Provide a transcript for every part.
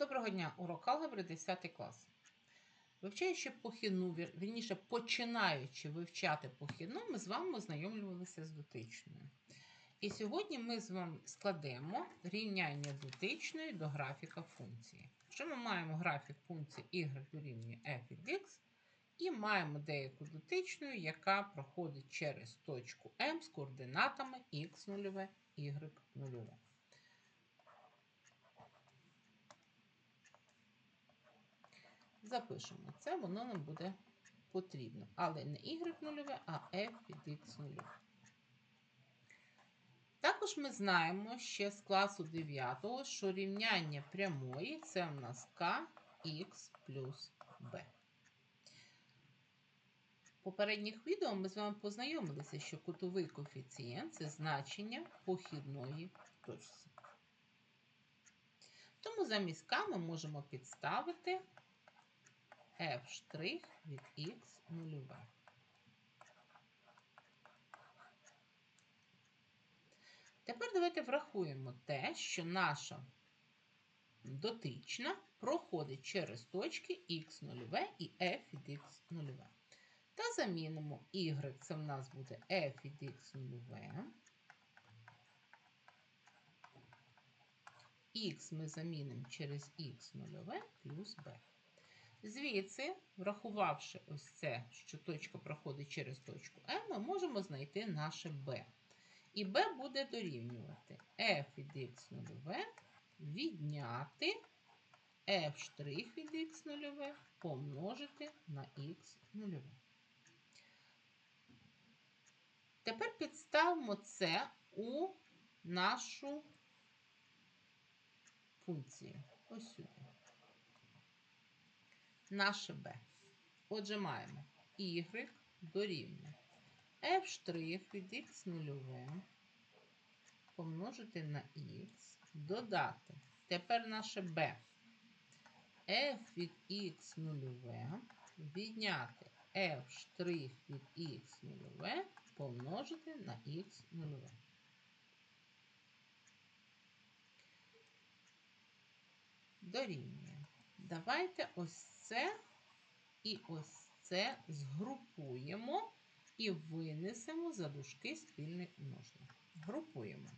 Доброго дня, урок алгебри 10 клас. Вивчаючи похідну, вір- вірніше починаючи вивчати похідну, ми з вами ознайомлювалися з дотичною. І сьогодні ми з вами складемо рівняння дотичної до графіка функції. Що ми маємо графік функції y дорівнює f від x, і маємо деяку дотичну, яка проходить через точку m з координатами x0, y0. Запишемо це, воно нам буде потрібно. Але не y0, а f від x0. Також ми знаємо ще з класу 9, що рівняння прямої це в нас kx плюс b. В попередніх відео ми з вами познайомилися, що кутовий коефіцієнт це значення похідної точці. Тому замість k ми можемо підставити f' від x нульове. Тепер давайте врахуємо те, що наша дотична проходить через точки x0 і f від x0. Та замінимо y, це в нас буде f від x0. Х ми замінимо через x0 плюс b. Звідси, врахувавши ось це, що точка проходить через точку М, ми можемо знайти наше b. І b буде дорівнювати f від x0 відняти f' від x0 помножити на x0. Тепер підставимо це у нашу функцію. Ось сюди. Наше b. Отже, маємо y дорівнює f' від x0 помножити на x, додати. Тепер наше b. f від x0 відняти f' від x0 помножити на x0. Дорівнює. Давайте ось це і ось це згрупуємо і винесемо за дужки спільний множник. Групуємо.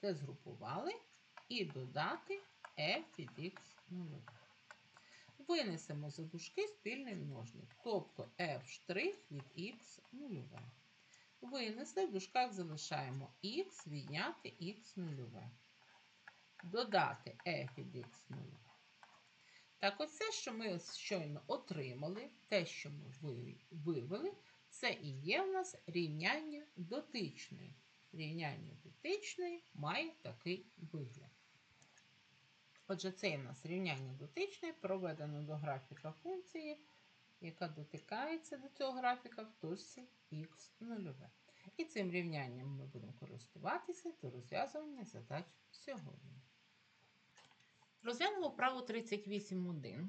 Це згрупували і додати f від x0. Винесемо за дужки спільний множник, тобто f' від x0. Винесли, в дужках залишаємо х відняти х0. Додати f від x0. Так, оце, що ми щойно отримали, те, що ми вивели, це і є в нас рівняння дотичної. Рівняння дотичної має такий вигляд. Отже, це у нас рівняння дотичної, проведено до графіка функції, яка дотикається до цього графіка в точці х0. І цим рівнянням ми будемо користуватися до розв'язування задач сьогодні. Розглянемо вправу 38.1.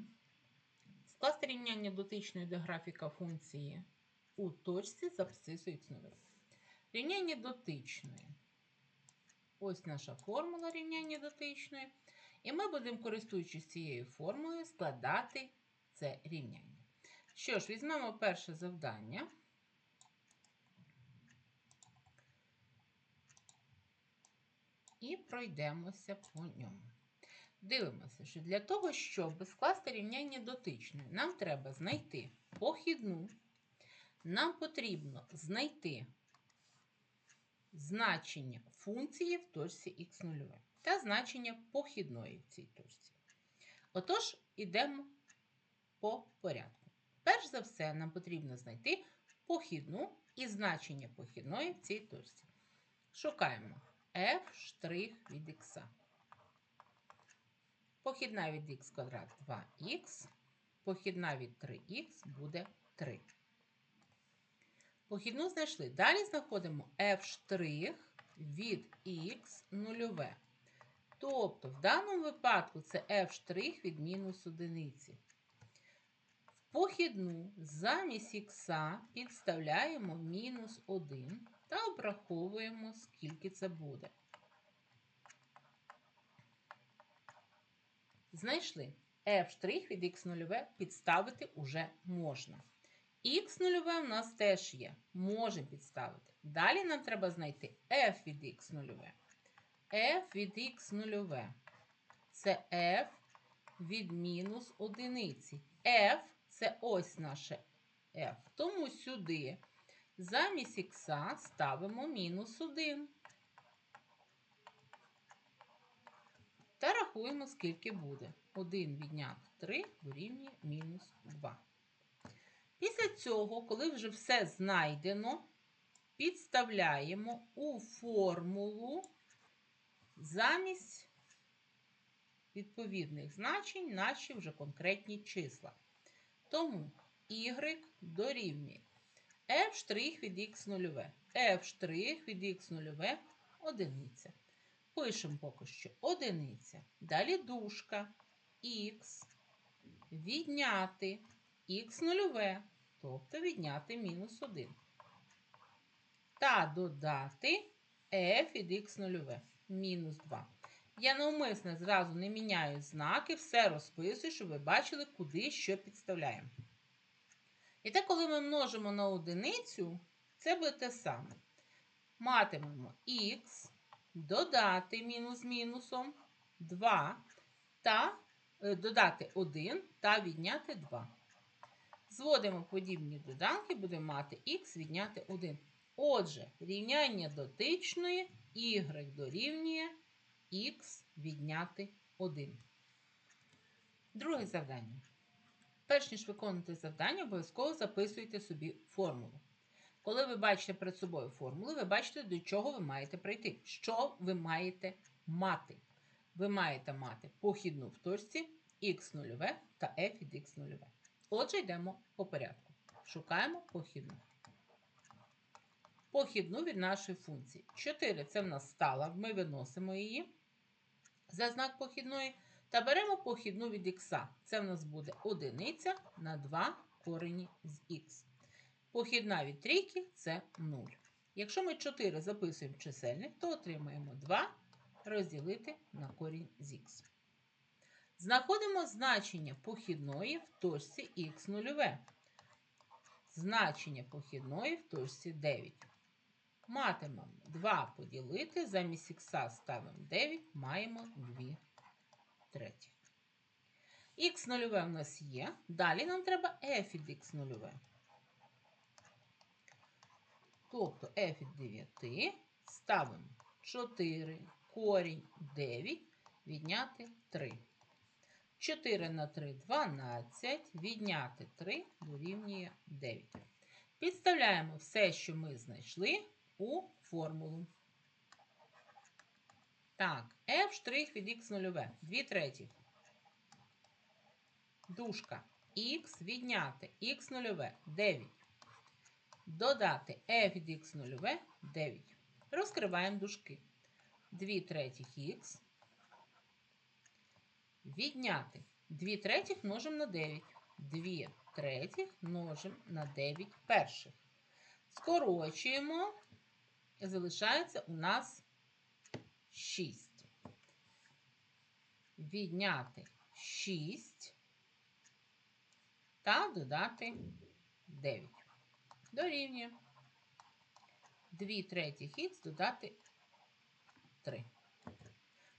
Скласти рівняння дотичної до графіка функції у точці з абсцису х0. Рівняння дотичної. Ось наша формула рівняння дотичної. І ми будемо, користуючись цією формулою, складати це рівняння. Що ж, візьмемо перше завдання. І пройдемося по ньому. Дивимося, що для того, щоб скласти рівняння дотичної, нам треба знайти похідну, нам потрібно знайти значення функції в точці х0 та значення похідної в цій точці. Отож, йдемо по порядку. Перш за все, нам потрібно знайти похідну і значення похідної в цій точці. Шукаємо f' від х. Похідна від х квадрат 2х, похідна від 3х буде 3. Похідну знайшли. Далі знаходимо f' від х нульове. Тобто, в даному випадку це f' від мінус одиниці. В похідну замість х підставляємо мінус 1 та обраховуємо, скільки це буде. Знайшли. f' від х0 підставити уже можна. Х0 у нас теж є. Можемо підставити. Далі нам треба знайти f від х0. F від х0 це f від мінус одиниці. f це ось наше f. Тому сюди замість х ставимо мінус 1. Та рахуємо, скільки буде. 1 відняти 3 дорівнює мінус 2. Після цього, коли вже все знайдено, підставляємо у формулу замість відповідних значень наші вже конкретні числа. Тому y дорівнює f' від х0. f' від х0 одиниця. Пишемо поки що одиниця. Далі дужка х відняти х0, тобто відняти мінус 1. Та додати f від х0 мінус 2. Я навмисно зразу не міняю знаки, все розписую, щоб ви бачили, куди що підставляємо. І так, коли ми множимо на одиницю, це буде те саме. Матимемо х додати мінус мінусом 2 та е, додати 1 та відняти 2. Зводимо подібні доданки, будемо мати х відняти 1. Отже, рівняння дотичної y дорівнює х відняти 1. Друге завдання. Перш ніж виконувати завдання, обов'язково записуйте собі формулу. Коли ви бачите перед собою формулу, ви бачите, до чого ви маєте прийти. Що ви маєте мати? Ви маєте мати похідну в точці х0 та f від х0. Отже, йдемо по порядку. Шукаємо похідну. Похідну від нашої функції. 4 це в нас стала, ми виносимо її за знак похідної. Та беремо похідну від х. Це в нас буде одиниця на 2 корені з х. Похідна від трійки це 0. Якщо ми 4 записуємо в чисельник, то отримаємо 2 розділити на корінь з х. Знаходимо значення похідної в точці х0. Значення похідної в точці 9. Матимемо 2 поділити, замість х ставимо 9, маємо 2 третіх. Х0 в нас є. Далі нам треба f від х0. Тобто f від 9 ставимо 4, корінь 9, відняти 3. 4 на 3 12, відняти 3 дорівнює 9. Підставляємо все, що ми знайшли, у формулу. Так, f' від х0, 2 треті. Дужка. Х відняти х0 9. Додати f від х0 9. Розкриваємо дужки. 2 третіх х. Відняти 2 третіх множимо на 9. 2 третіх множимо на 9 перших. Скорочуємо. Залишається у нас 6. Відняти 6 та додати 9. Дорівнює 2 третіх х додати 3.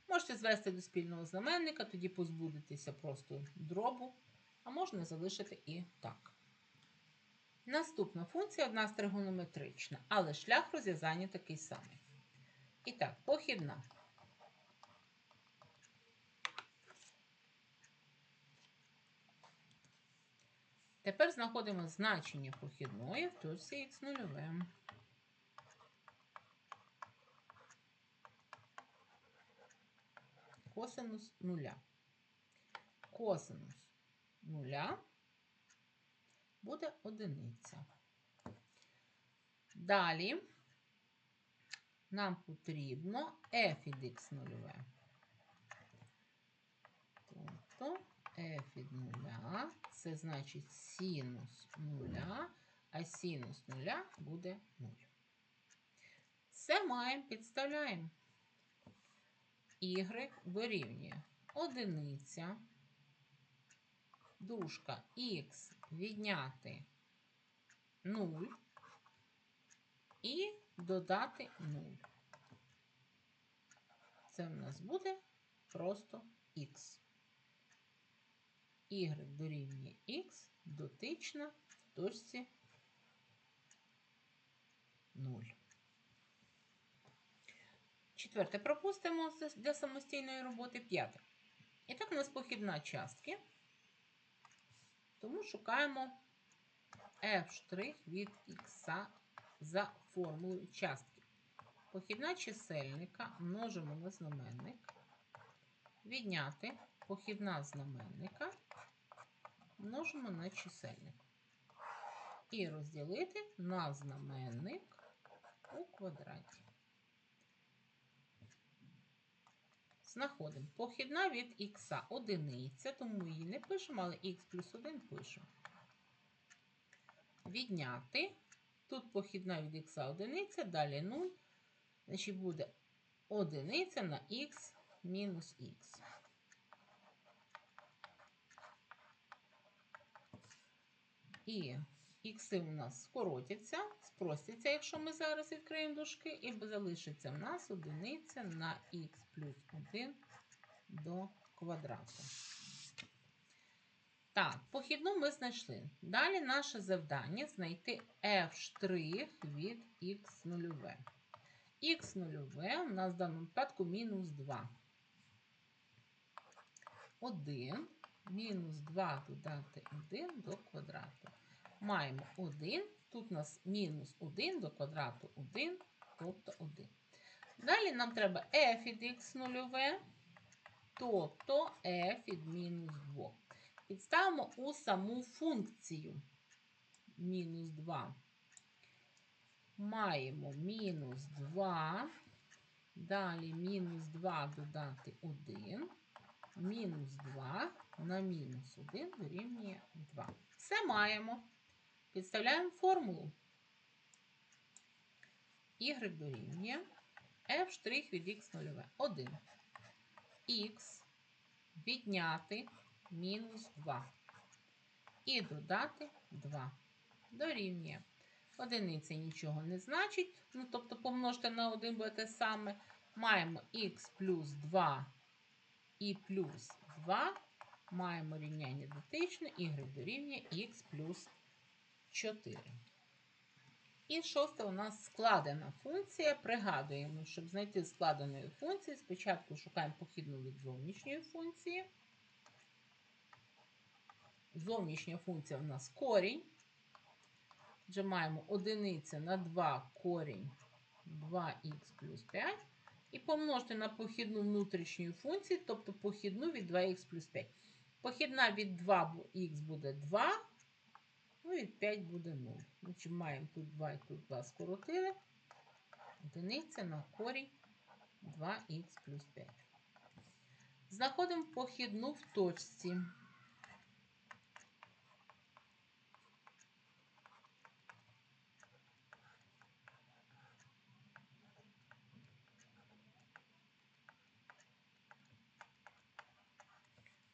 Можете звести до спільного знаменника, тоді позбудетеся просто дробу, а можна залишити і так. Наступна функція одна з тригонометрична, але шлях розв'язання такий самий. І так, похідна. Тепер знаходимо значення похідної в точці х0. Косинус нуля. Косинус нуля буде одиниця. Далі нам потрібно f від x0. Тобто f від 0 це значить синус нуля, а синус нуля буде 0. Все маємо, підставляємо. Y дорівнює одиниця, дужка Х відняти 0 і додати 0. Це в нас буде просто Х. Y дорівнює Х дотична в точці 0. Четверте пропустимо для самостійної роботи. П'яте. І так у нас похідна частки. Тому шукаємо f' від х за формулою частки. Похідна чисельника множимо на знаменник. Відняти похідна знаменника множимо на чисельник. І розділити на знаменник у квадраті. Знаходимо похідна від х одиниця, тому її не пишемо, але х плюс 1 пишемо. Відняти. Тут похідна від х одиниця, далі 0. Значить буде одиниця на х мінус х. І ікси у нас скоротяться, спростяться, якщо ми зараз відкриємо дужки, і залишиться в нас одиниця на х плюс 1 до квадрату. Так, похідну ми знайшли. Далі наше завдання знайти f' від х нульове. х нульове у нас в даному випадку мінус 2. 1 мінус 2 додати 1 до квадрату. Маємо 1, тут у нас мінус 1 до квадрату 1, тобто 1. Далі нам треба f від х нульове, тобто f від мінус 2. Підставимо у саму функцію мінус 2. Маємо мінус 2, далі мінус 2 додати 1, мінус 2 на мінус 1 дорівнює 2. Все маємо. Підставляємо формулу. Y дорівнює f' від х нульове. 1. Х відняти мінус 2. І додати 2. Дорівнює. Одиниця нічого не значить. Ну, тобто помножте на 1 буде те саме. Маємо х плюс 2 і плюс 2. Маємо рівняння дотичне, y дорівнює х плюс 4. І шосте у нас складена функція. Пригадуємо, щоб знайти складеної функції, спочатку шукаємо похідну від зовнішньої функції. Зовнішня функція у нас корінь. Отже, маємо одиниця на 2 корінь 2х плюс 5. І помножити на похідну внутрішньої функції, тобто похідну від 2х плюс 5. Похідна від 2х буде 2, ну і від 5 буде 0. Значить, маємо тут 2 і тут 2 скоротили. Одиниця на корінь 2х плюс 5. Знаходимо похідну в точці.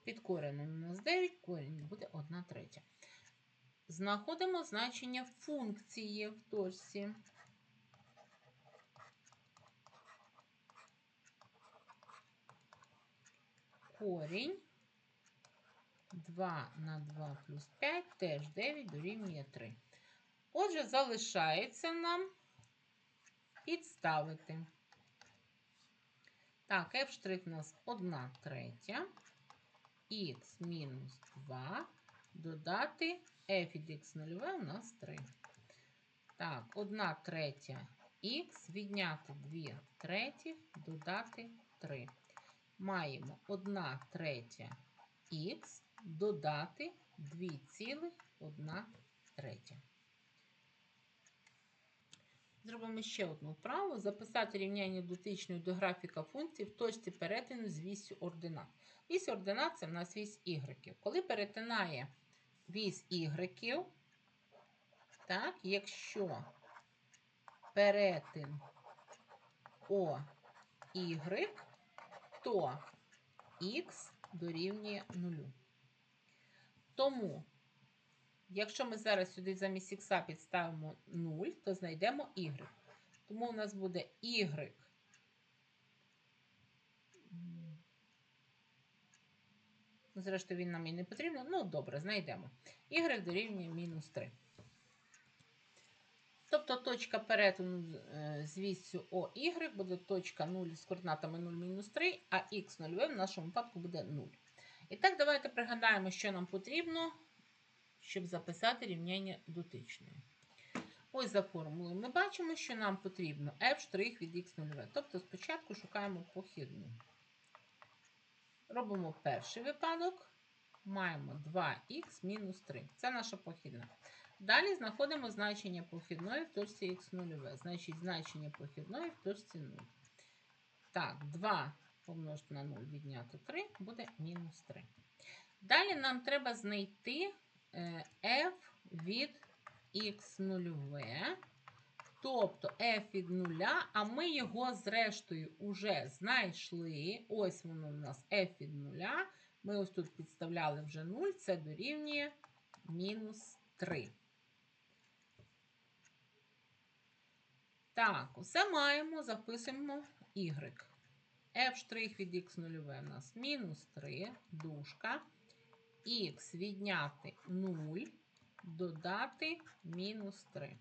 Під коренем у нас 9, корінь буде 1 третя. Знаходимо значення функції в точці. Корінь 2 на 2 плюс 5 теж 9 дорівнює 3. Отже, залишається нам підставити. Так, f' у нас 1 третя х мінус 2 додати f від х нульове у нас 3. Так, 1 третя х відняти 2 третіх, додати 3. Маємо 1 третя х додати 2,1 третя. Зробимо ще одну вправу. Записати рівняння дотичної до графіка функції в точці перетину з вісю ординат. Вісь ординат це в нас вісь y. Коли перетинає вісь ігреків. Так, якщо перетин О y, то х дорівнює 0. Тому, якщо ми зараз сюди замість х підставимо 0, то знайдемо y. Тому у нас буде y. М. Ну, Зрештою, він нам і не потрібен. Ну, добре, знайдемо. y дорівнює мінус 3. Тобто точка перетину е, з вісю OY буде точка 0 з координатами 0 мінус 3, а х 0 в нашому випадку буде 0. І так, давайте пригадаємо, що нам потрібно, щоб записати рівняння дотичної. Ось за формулою ми бачимо, що нам потрібно f' від x 0 Тобто спочатку шукаємо похідну. Робимо перший випадок. Маємо 2х мінус 3. Це наша похідна. Далі знаходимо значення похідної в точці х0. Значить, значення похідної в точці 0. Так, 2 помножити на 0 відняти 3 буде мінус 3. Далі нам треба знайти е, f від х0, тобто f від 0, а ми його зрештою уже знайшли. Ось воно у нас f від 0. Ми ось тут підставляли вже 0, це дорівнює мінус 3. Так, усе маємо, записуємо y. f' від x0 у нас мінус 3, дужка. Х відняти 0, додати мінус 3.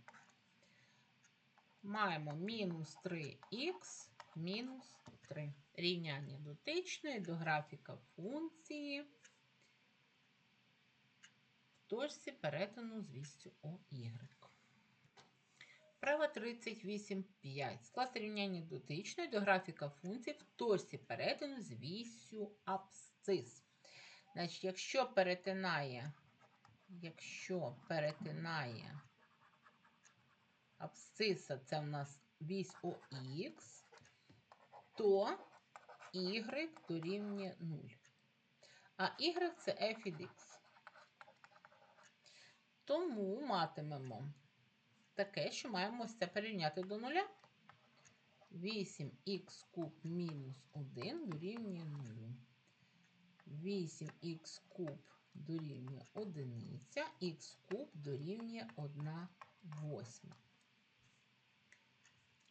Маємо мінус 3х мінус 3. Рівняння дотичної до графіка функції в точці перетину з вістю OY. Право 38.5. Скласти рівняння дотичної до графіка функції в точці перетину з вісю абсцис. Значить, якщо перетинає, якщо перетинає абсциса, це в нас вісь ОХ, то y дорівнює 0. А y це f від x. Тому матимемо таке, що маємо ось це порівняти до нуля. 8х куб мінус 1 дорівнює 0. 8х куб дорівнює 1, х куб дорівнює 1 восьма.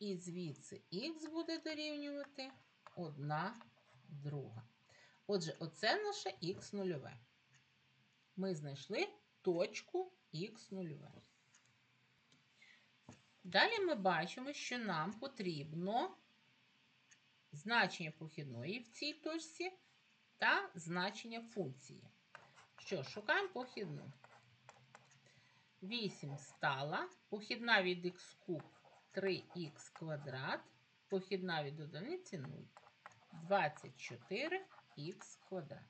І звідси х буде дорівнювати 1 друга. Отже, оце наше х нульове. Ми знайшли точку х нульове. Далі ми бачимо, що нам потрібно значення похідної в цій точці та значення функції. Що, шукаємо похідну. 8 стала, похідна від х куб 3х квадрат, похідна від одиниці 0. 24х квадрат.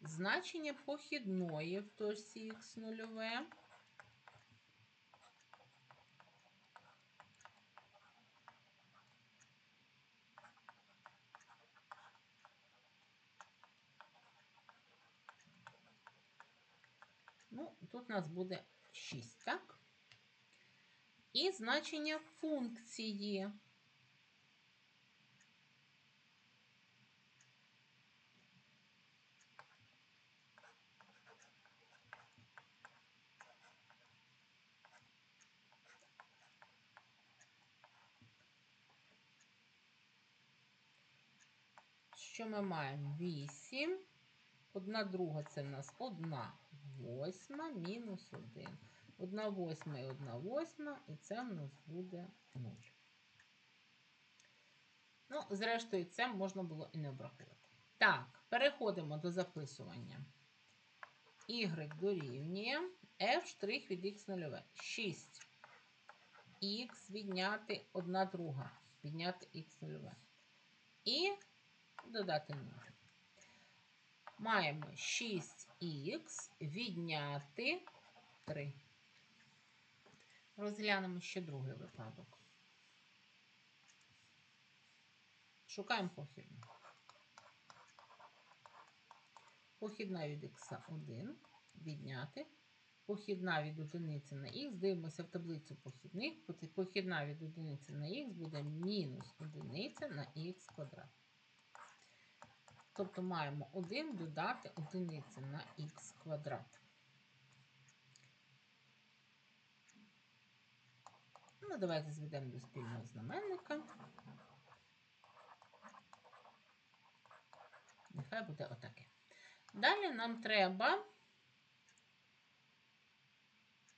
Значення похідної в точці х нульове. Ну, тут у нас буде 6, так? І значення функції. Що ми маємо? 8. Одна друга це в нас 1 восьма мінус 1. 1 восьма і 1 восьма, і це в нас буде 0. Ну, зрештою, це можна було і не обрахувати. Так, переходимо до записування. Y дорівнює f' від x0. 6. Х відняти 1 друга. Відняти х0. І додати 0 маємо 6х відняти 3. Розглянемо ще другий випадок. Шукаємо похідну. Похідна від х 1, відняти. Похідна від одиниці на х. Дивимося в таблицю похідних. Похідна від одиниці на х буде мінус одиниця на х квадрат. Тобто маємо 1 додати одиниця на х квадрат. Ну, давайте зведемо до спільного знаменника. Нехай буде отаке. Далі нам треба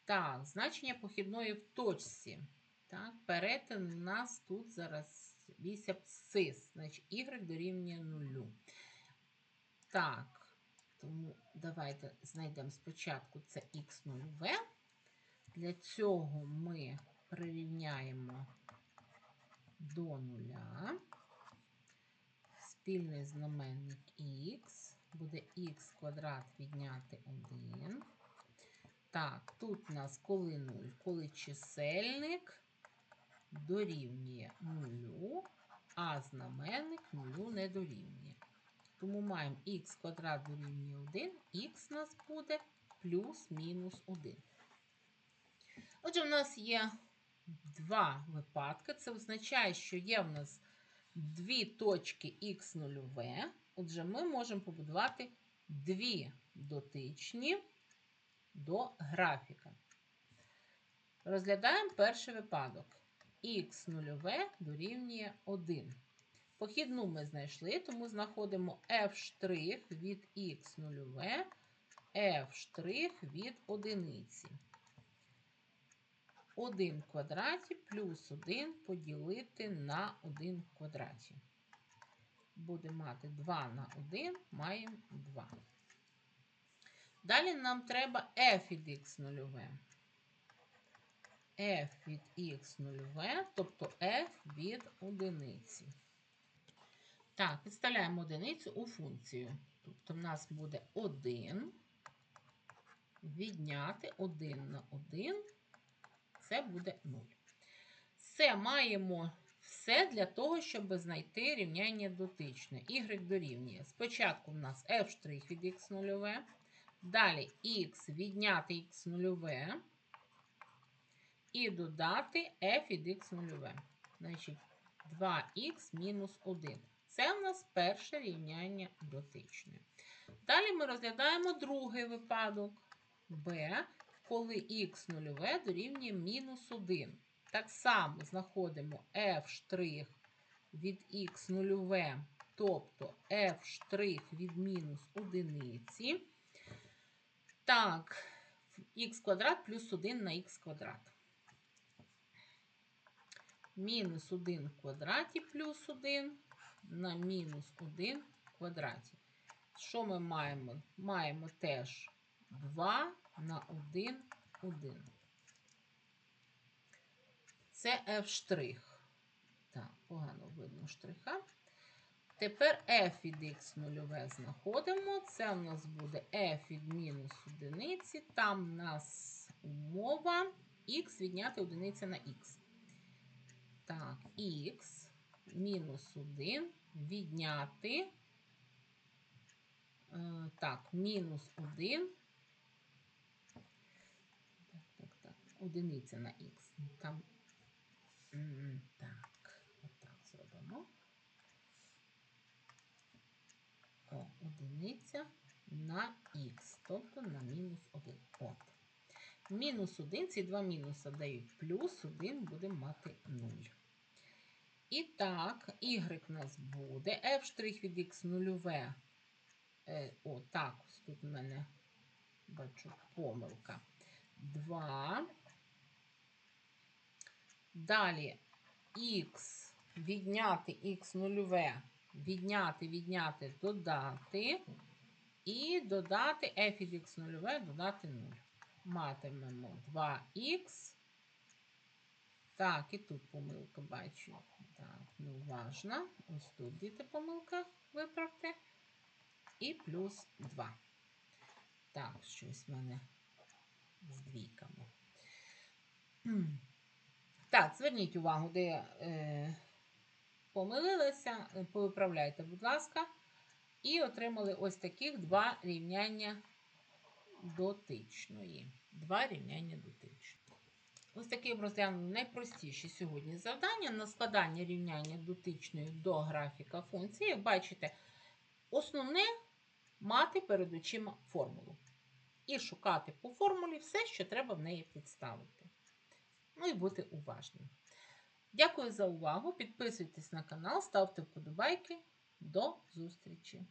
так, значення похідної в точці. Так, перетин у нас тут зараз вісь абсцис, значить y дорівнює нулю. Так, тому давайте знайдемо спочатку це х0v. Для цього ми прирівняємо до нуля. Спільний знаменник х. Буде х квадрат відняти 1. Так, тут у нас коли 0, коли чисельник дорівнює 0, а знаменник 0 не дорівнює. Тому маємо х квадрат дорівнює 1, х у нас буде плюс-мінус 1. Отже, в нас є два випадки. Це означає, що є в нас дві точки х0v. Отже, ми можемо побудувати дві дотичні до графіка. Розглядаємо перший випадок. х0v дорівнює 1. Похідну ми знайшли, тому знаходимо f' від х0v, f' від одиниці. 1 в квадраті плюс 1 поділити на 1 в квадраті. Буде мати 2 на 1, маємо 2. Далі нам треба f від x0v. f від x0v, тобто f від одиниці. Так, підставляємо одиницю у функцію. Тобто в нас буде 1 відняти 1 на 1, це буде 0. Все, маємо все для того, щоб знайти рівняння дотичне. Y дорівнює. Спочатку в нас f' від x0v. Далі х відняти х0 і додати f від х0. Значить, 2х мінус 1. Це в нас перше рівняння дотичне. Далі ми розглядаємо другий випадок b, коли х0 дорівнює мінус 1. Так само знаходимо f' від х0, тобто f' від мінус одиниці. Так, х квадрат плюс 1 на х квадрат. Мінус 1 в квадраті плюс 1 на мінус 1 в квадраті. Що ми маємо? Маємо теж 2 на 1, 1. Це F штрих. Так, погано видно штриха. Тепер f від x нульове знаходимо. Це у нас буде f від мінус одиниці. Там у нас умова x відняти одиниця на x. Так, x мінус 1 відняти. е, Так, мінус 1. Так, так, так. Одиниця на х. Там. Так, отак зробимо. О, одиниця на х, тобто на мінус 1. От. Мінус 1, ці два мінуси дають плюс 1, будемо мати 0. І так, y у нас буде f' від x нульове. Е, о, так, ось тут у мене бачу помилка. 2. Далі х відняти х нульове відняти, відняти, додати. І додати f від x нульове, додати 0. Матимемо 2х. Так, і тут помилка бачу. Так, неуважна. Ось тут діти помилка виправте. І плюс 2. Так, щось в мене з двійками. Так, зверніть увагу, де. Е, помилилися, повиправляйте, будь ласка, і отримали ось таких два рівняння дотичної. Два рівняння дотичної. Ось таким розглянув найпростіші сьогодні завдання на складання рівняння дотичної до графіка функції. Як бачите, основне мати перед очима формулу. І шукати по формулі все, що треба в неї підставити. Ну і бути уважним. Дякую за увагу. Підписуйтесь на канал, ставте вподобайки. До зустрічі!